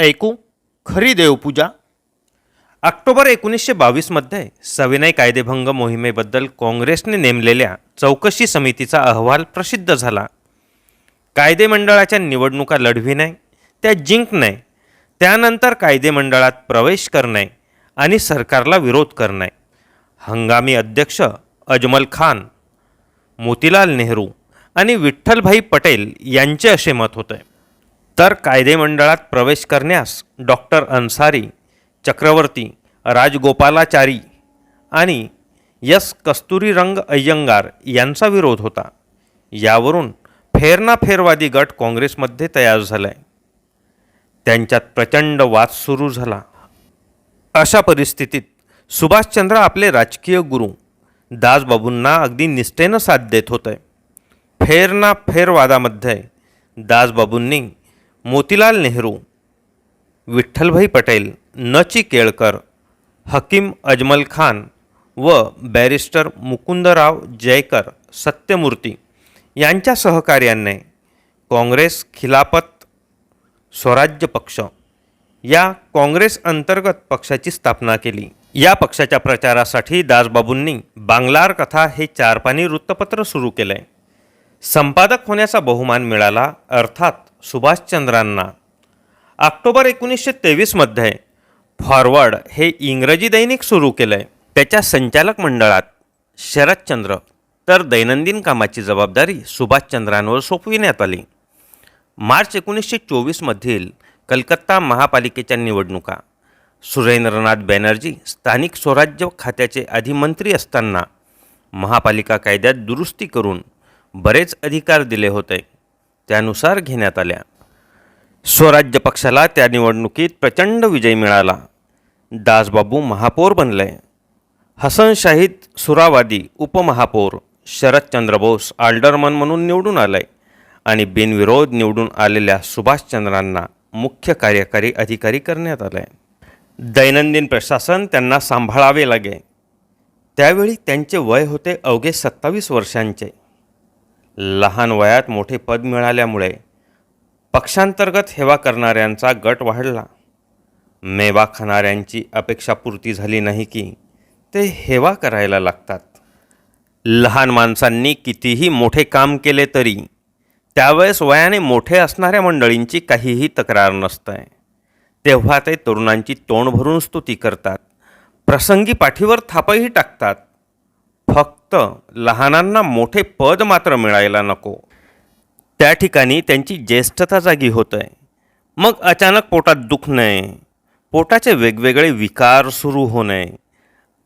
ऐकू खरी देवपूजा ऑक्टोबर एकोणीसशे बावीसमध्ये सविनय कायदेभंग मोहिमेबद्दल काँग्रेसने नेमलेल्या चौकशी समितीचा अहवाल प्रसिद्ध झाला. कायदेमंडळाच्या निवडणुका लढविणे त्या जिंकणे त्यानंतर कायदेमंडळात प्रवेश करणे आणि सरकारला विरोध करणे हंगामी अध्यक्ष अजमल खान मोतीलाल नेहरू आणि विठ्ठलभाई पटेल यांचे असे मत होते. तर कायदेमंडळात प्रवेश करण्यास डॉक्टर अन्सारी चक्रवर्ती राजगोपालाचारी आणि यस कस्तुरीरंग अय्यंगार यांचा विरोध होता. यावरून फेरनाफेरवादी गट काँग्रेसमध्ये तयार झालाय. त्यांच्यात प्रचंड वाद सुरू झाला. अशा परिस्थितीत सुभाषचंद्र आपले राजकीय गुरु दासबाबूंना अगदी निष्ठेनं साथ देत होते. फेरना फेरवादामध्ये दासबाबूंनी मोतीलाल नेहरू विठ्ठलभाई पटेल नची केळकर हकीम अजमल खान व बॅरिस्टर मुकुंदराव जयकर सत्यमूर्ती यांच्या सहकार्याने काँग्रेस खिलापत स्वराज्य पक्ष या काँग्रेस अंतर्गत पक्षाची स्थापना केली. या पक्षाच्या प्रचारासाठी दासबाबूंनी बांगलार कथा हे चारपानी वृत्तपत्र सुरू केले. संपादक होण्याचा बहुमान मिळाला अर्थात सुभाषचंद्रांना. ऑक्टोबर एकोणीसशे तेवीसमध्ये फॉरवर्ड हे इंग्रजी दैनिक सुरू केलं आहे त्याच्या संचालक मंडळात शरदचंद्र. तर दैनंदिन कामाची जबाबदारी सुभाषचंद्रांवर सोपविण्यात आली. मार्च एकोणीसशे चोवीसमधील कलकत्ता महापालिकेच्या निवडणुका. सुरेंद्रनाथ बॅनर्जी स्थानिक स्वराज्य खात्याचे अधिमंत्री असताना महापालिका कायद्यात दुरुस्ती करून बरेच अधिकार दिले होते. त्यानुसार घेण्यात आल्या. स्वराज्य पक्षाला त्या निवडणुकीत प्रचंड विजय मिळाला. दासबाबू महापौर बनले. हसन शाहीद सुरावादी उपमहापौर शरदचंद्र बोस आल्डरमन म्हणून निवडून आले आणि बिनविरोध निवडून आलेल्या सुभाषचंद्रांना मुख्य कार्यकारी अधिकारी करण्यात आले. दैनंदिन प्रशासन त्यांना सांभाळावे लागे. त्यावेळी त्यांचे वय होते अवघे सत्तावीस वर्षांचे. लहान वयात मोठे पद मिळाल्यामुळे पक्षांतर्गत हेवा करणाऱ्यांचा गट वाढला. मेवा खाणाऱ्यांची अपेक्षापूर्ती झाली नाही की ते हेवा करायला लागतात. लहान माणसांनी कितीही मोठे काम केले तरी त्यावेळेस वयाने मोठे असणाऱ्या मंडळींची काहीही तक्रार नसतंय. तेव्हा ते तरुणांची तोंड भरून स्तुती करतात. प्रसंगी पाठीवर थापही टाकतात. फक्त फक्त लहानांना मोठे पद मात्र मिळायला नको. त्या ठिकाणी त्यांची ज्येष्ठता जागी होत आहे मग अचानक पोटात दुखणे पोटाचे वेगवेगळे विकार सुरू होणे.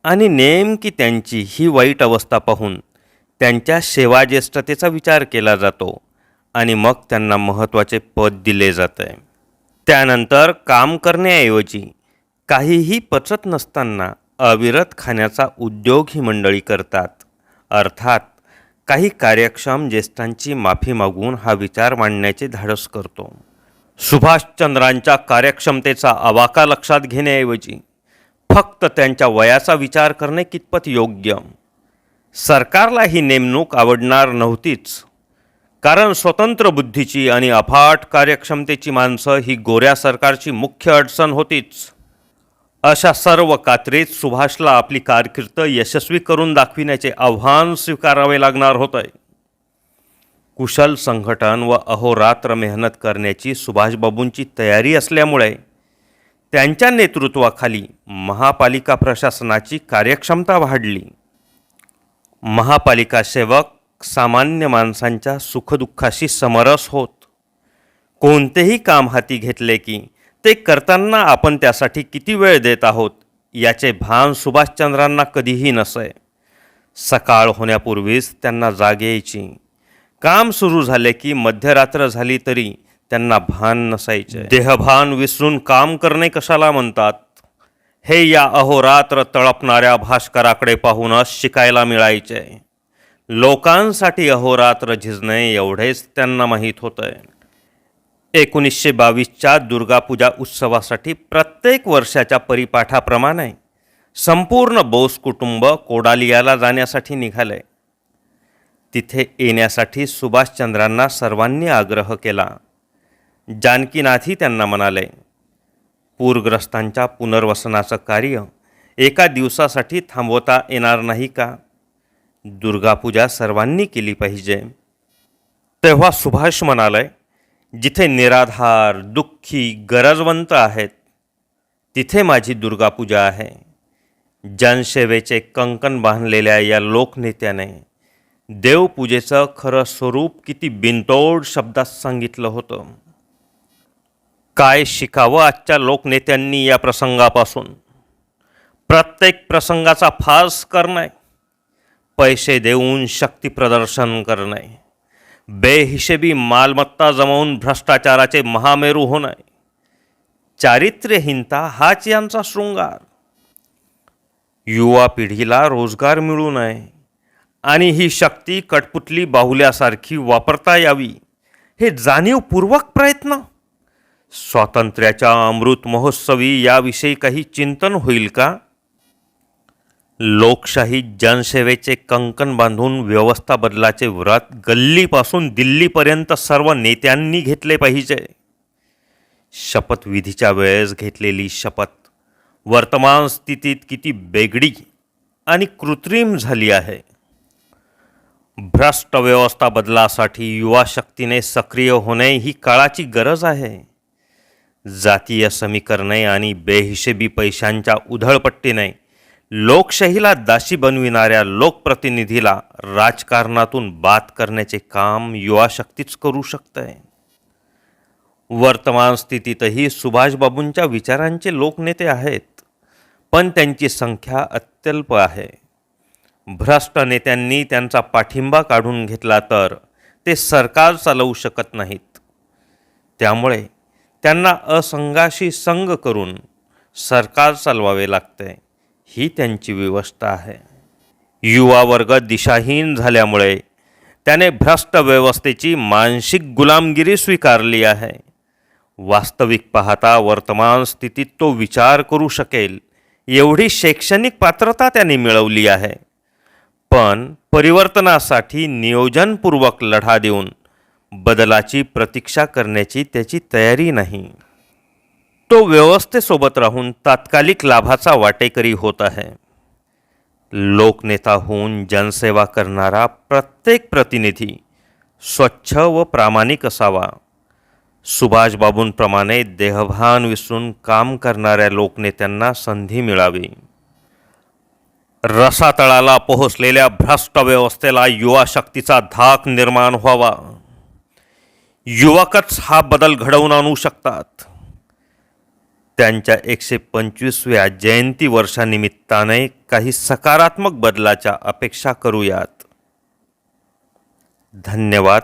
आणि नेमकी त्यांची ही वाईट अवस्था पाहून त्यांच्या सेवाज्येष्ठतेचा विचार केला जातो आणि मग त्यांना महत्त्वाचे पद दिले जाते. त्यानंतर काम करण्याऐवजी काहीही पचत नसताना अविरत खाण्याचा उद्योग ही मंडळी करतात. अर्थात काही कार्यक्षम ज्येष्ठांची माफी मागून हा विचार मांडण्याचे धाडस करतो. सुभाषचंद्रांच्या कार्यक्षमतेचा अवाका लक्षात घेण्याऐवजी फक्त त्यांच्या वयाचा विचार करणे कितपत योग्य? सरकारला ही नेमणूक आवडणार नव्हतीच. कारण स्वतंत्र बुद्धीची आणि अफाट कार्यक्षमतेची माणसं ही गोऱ्या सरकारची मुख्य अडचण होतीच. अशा सर्व कात्रीत सुभाषला आपली कारकीर्द यशस्वी करून दाखविण्याचे आव्हान स्वीकारावे लागणार होते कुशल संघटन व अहोरात्र मेहनत करण्याची सुभाषबाबूंची तयारी असल्यामुळे त्यांच्या नेतृत्वाखाली महापालिका प्रशासनाची कार्यक्षमता वाढली. महापालिका सेवक सामान्य माणसांच्या सुखदुःखाशी समरस होत. कोणतेही काम हाती घेतले की ते करताना आपण त्यासाठी किती वेळ देत आहोत याचे भान सुभाषचंद्रांना कधीही नसे सकाळ होण्यापूर्वीच त्यांना जाग यायची. काम सुरू झाले की मध्यरात्र झाली तरी त्यांना भान नसायचे. देहभान विसरून काम करणे कशाला म्हणतात? हे या अहोरात्र तळपणाऱ्या भास्कराकडे पाहूनच शिकायला मिळायचे. लोकांसाठी अहोरात्र झिजणे एवढेच त्यांना माहीत होतं एकोणीसशे बावीसच्या दुर्गापूजा उत्सवासाठी प्रत्येक वर्षाच्या परिपाठाप्रमाणे संपूर्ण बोस कुटुंब कोडालियाला जाण्यासाठी निघाले. तिथे येण्यासाठी सुभाषचंद्रांना सर्वांनी आग्रह केला. जानकीनाथही त्यांना म्हणाले पूरग्रस्तांच्या पुनर्वसनाचं कार्य एका दिवसासाठी थांबवता येणार नाही का? दुर्गापूजा सर्वांनी केली पाहिजे. तेव्हा सुभाष म्हणाले जिथे निराधार दुःखी गरजवंत आहेत तिथे माझी दुर्गापूजा आहे. जनसेवेचे कंकण बांधलेल्या या लोकनेत्याने देवपूजेचं खरं स्वरूप किती बिनतोड शब्दात सांगितलं होतं. काय शिकावं आजच्या लोकनेत्यांनी या प्रसंगापासून? प्रत्येक प्रसंगाचा फास करणे पैसे देऊन शक्ती प्रदर्शन करणे. बेहिशेबी मालमत्ता जमवून भ्रष्टाचाराचे महामेरू होणं. चारित्र्यहीनता हाच यांचा शृंगार. युवा पिढीला रोजगार मिळू नये आणि ही शक्ती कटपुतली बाहुल्यासारखी वापरता यावी हे जाणीवपूर्वक प्रयत्न. स्वातंत्र्याच्या अमृत महोत्सवी याविषयी काही चिंतन होईल का? लोकशाही जनसेवेचे कंकण बांधून व्यवस्था बदलाचे व्रत गल्लीपासून दिल्लीपर्यंत सर्व नेत्यांनी घेतले पाहिजे. शपथविधीच्या वेळेस घेतलेली शपथ. वर्तमान स्थितीत किती बेगडी आणि कृत्रिम झाली आहे. भ्रष्ट व्यवस्था बदलासाठी युवा शक्तीने सक्रिय होणे ही काळाची गरज आहे. जातीय समीकरणे आणि बेहिशेबी पैशांच्या उधळपट्टीने लोकशाहीला दाशी बनविणाऱ्या लोकप्रतिनिधीला राजकारणातून बाद करण्याचे काम युवा शक्तीच करू शकतंय. वर्तमान स्थितीतही सुभाषबाबूंच्या विचारांचे लोकनेते आहेत पण त्यांची संख्या अत्यल्प आहे. भ्रष्ट नेत्यांनी त्यांचा पाठिंबा काढून घेतला तर ते सरकार चालवू शकत नाहीत. त्यामुळे त्यांना असंघाशी संघ करून सरकार चालवावे लागते ही त्यांची व्यवस्था आहे. युवा वर्ग दिशाहीन झाल्यामुळे त्याने भ्रष्ट व्यवस्थेची मानसिक गुलामगिरी स्वीकारली आहे. वास्तविक पाहता वर्तमान स्थितीत तो विचार करू शकेल एवढी शैक्षणिक पात्रता त्याने मिळवली आहे. पण परिवर्तनासाठी नियोजनपूर्वक लढा देऊन बदलाची प्रतीक्षा करण्याची त्याची तयारी नाही. तो व्यवस्थेसोबत राहून तात्कालिक लाभाचा वाटेकरी होत आहे. लोकनेता होऊन जनसेवा करणारा प्रत्येक प्रतिनिधी स्वच्छ व प्रामाणिक असावा. सुभाषबाबूंप्रमाणे देहभान विसरून काम करणाऱ्या लोकनेत्यांना संधी मिळावी. रसातळाला पोहोचलेल्या भ्रष्ट व्यवस्थेला युवा शक्तीचा धाक निर्माण व्हावा. युवकच हा बदल घडवून आणू शकतात. त्यांच्या एकशे पंचवीसव्या जयंती वर्षानिमित्ताने काही सकारात्मक बदलाच्या अपेक्षा करूयात. धन्यवाद.